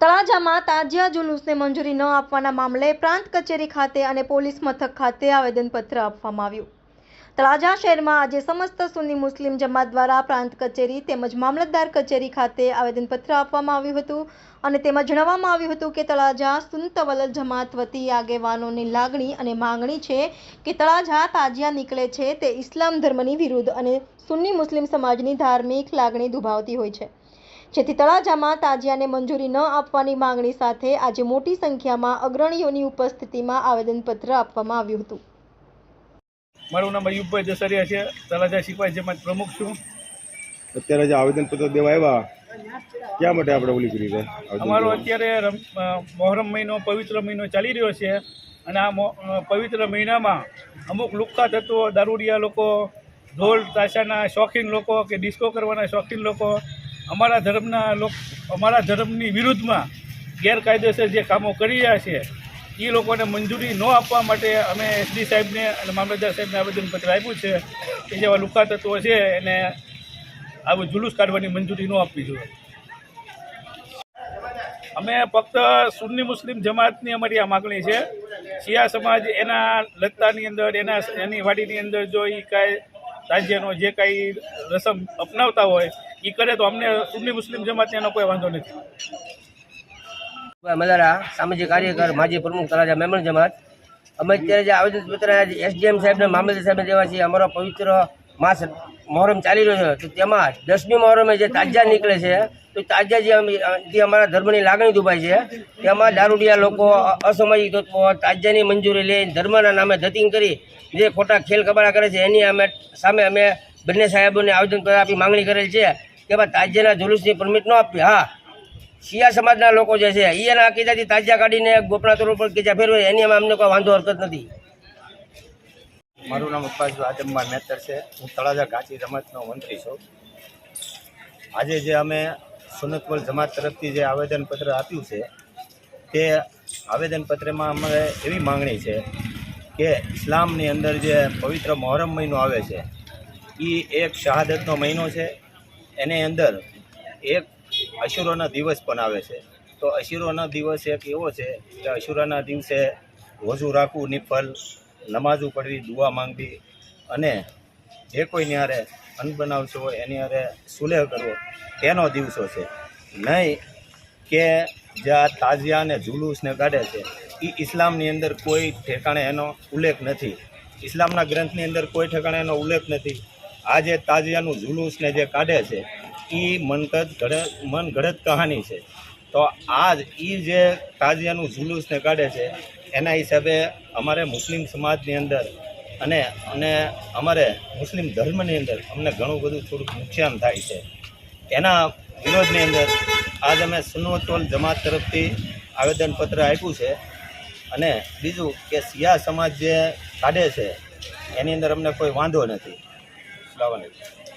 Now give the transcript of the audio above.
તળાજામાં તાજિયા જુલુસને મંજૂરી ન આપવાના મામલે પ્રાંત કચેરી ખાતે અને પોલીસ મથક ખાતે આવેદનપત્ર આપવામાં આવ્યું. તળાજા શહેરમાં આજે સમસ્ત સુન્ની મુસ્લિમ જમાત દ્વારા પ્રાંત કચેરી તેમજ મામલતદાર કચેરી ખાતે આવેદનપત્ર આપવામાં આવ્યું હતું અને તેમાં જણાવવામાં આવ્યું હતું કે તળાજા સુનતવલ જમાત વતી આગેવાનોની લાગણી અને માંગણી છે કે તળાજા તાજિયા નીકળે છે તે ઇસ્લામ ધર્મની વિરુદ્ધ અને સુન્ની મુસ્લિમ સમાજની ધાર્મિક લાગણી દુભાવતી હોય છે. જેથી તળાજામાં તાજિયાને મંજૂરી ન આપવાની માંગણી સાથે આજે મોટી સંખ્યામાં અગ્રણીઓની ઉપસ્થિતિમાં આવેદનપત્ર આપવામાં આવ્યું હતું. મારું નામ અયુબભાઈ દસરિયા છે. તલાજા સિપાઈ જેમાં પ્રમુખ છું. અત્યારે જે આવેદનપત્ર દેવા આવ્યા ક્યાં માટે આપણે ઓલી કરી છે અમારો અત્યારે મોહરમ મહિનો પવિત્ર મહિનો ચાલી રહ્યો છે અને આ પવિત્ર મહિનામાં અમુક લુખ્ખા તત્વો દારૂડિયા લોકો ઢોલ તાશાના શોખીન લોકો કે ડિસ્કો કરવાના શોખીન લોકો અમારા ધર્મના લોક અમારા ધર્મની વિરુદ્ધમાં ગેરકાયદેસર જે કામો કરી રહ્યા છે, એ લોકોને મંજૂરી ન આપવા માટે અમે એસડી સાહેબને અને મામલતદાર સાહેબને આવેદનપત્ર આપ્યું છે કે જેવા લુકા તત્વો છે એને આવું જુલુસ કાઢવાની મંજૂરી ન આપવી જોઈએ. અમે ફક્ત સુન્ની મુસ્લિમ જમાતની અમારી આ માગણી છે. શિયા સમાજ એના લત્તાની અંદર, એના એની વાડીની અંદર જો એ કાંઈ રાજ્યનો જે કાંઈ રસમ અપનાવતા હોય એ કરે તો અમને સુન્ની મુસ્લિમ જમાતને એનો કોઈ વાંધો નથી. મલારા સામાજિક કાર્યકર, માજી પ્રમુખ તળાજા મેમણ જમાત. અમે અત્યારે જે આવેદનપત્ર એસડીએમ સાહેબને, મામલતદાર સાહેબને દેવા છીએ, અમારો પવિત્ર માસ મોહરમ ચાલી રહ્યો છે, તો તેમાં દસમી મોહરમે જે તાજા નીકળે છે, તો તાજા જે જે અમારા ધર્મની લાગણી દુભાઈ છે, તેમાં દારૂડિયા લોકો અસામાજિક તત્વો તાજાની મંજૂરી લઈને ધર્મના નામે ધતિંગ કરી જે ખોટા ખેલ કબાડા કરે છે, એની અમે સામે અમે બંને સાહેબોને આવેદનપત્ર આપી માંગણી કરેલ છે, કે ભાઈ તાજાના જુલુસની પરમિટ ન આપવી. હા, શિયા સમાજના લોકો જે છે એ એના અકીદાથી તાજા કાઢીને ગોપના તોર પર કીજા ફેરવે, એની અમે અમને કોઈ વાંધો હરકત નથી. મારું નામ અબ્બાસ આદમભાઈ મેતર છે. હું તળાજા ગાંચી રમતનો મંત્રી છું. આજે જે અમે સુનતવલ જમાત તરફથી જે આવેદનપત્ર આપ્યું છે, તે આવેદનપત્રમાં અમારે એવી માંગણી છે કે ઇસ્લામની અંદર જે પવિત્ર મોહરમ મહિનો આવે છે એ એક શહાદતનો મહિનો છે. એની અંદર એક અશુરોના દિવસ પણ આવે છે. તો અશુરોના દિવસ એક એવો છે કે અશુરાના દિવસે રોજુ રાખવું નિફલ નમાઝો પડવી દુઆ માંગવી અને જે કોઈની હારે અનબનાવશો એની હારે સુલેહ કરવો તેનો દિવસો છે. નહીં કે જે આ તાજિયા અને જુલુસને કાઢે છે એ ઇસ્લામની અંદર કોઈ ઠેકાણે એનો ઉલ્લેખ નથી. ઇસ્લામના ગ્રંથની અંદર કોઈ ઠેકાણે એનો ઉલ્લેખ નથી. આ જે તાજિયાનું જુલુસને જે કાઢે છે એ મનગત ઘડે મન કહાની છે. તો આ એ જે તાજિયાનું જુલુસને કાઢે છે એના હિસાબે અમારે મુસ્લિમ સમાજની અંદર અને અને અમારે મુસ્લિમ ધર્મની અંદર અમને ઘણું બધું થોડુંક નુકસાન થાય છે એના વિરોધની અંદર આજ અમે સુનવતોલ જમાત તરફથી આવેદનપત્ર આપ્યું છે અને બીજું કે સિયા સમાજ જે કાઢે છે, એની અંદર અમને કોઈ વાંધો નથી વાલેકુમ.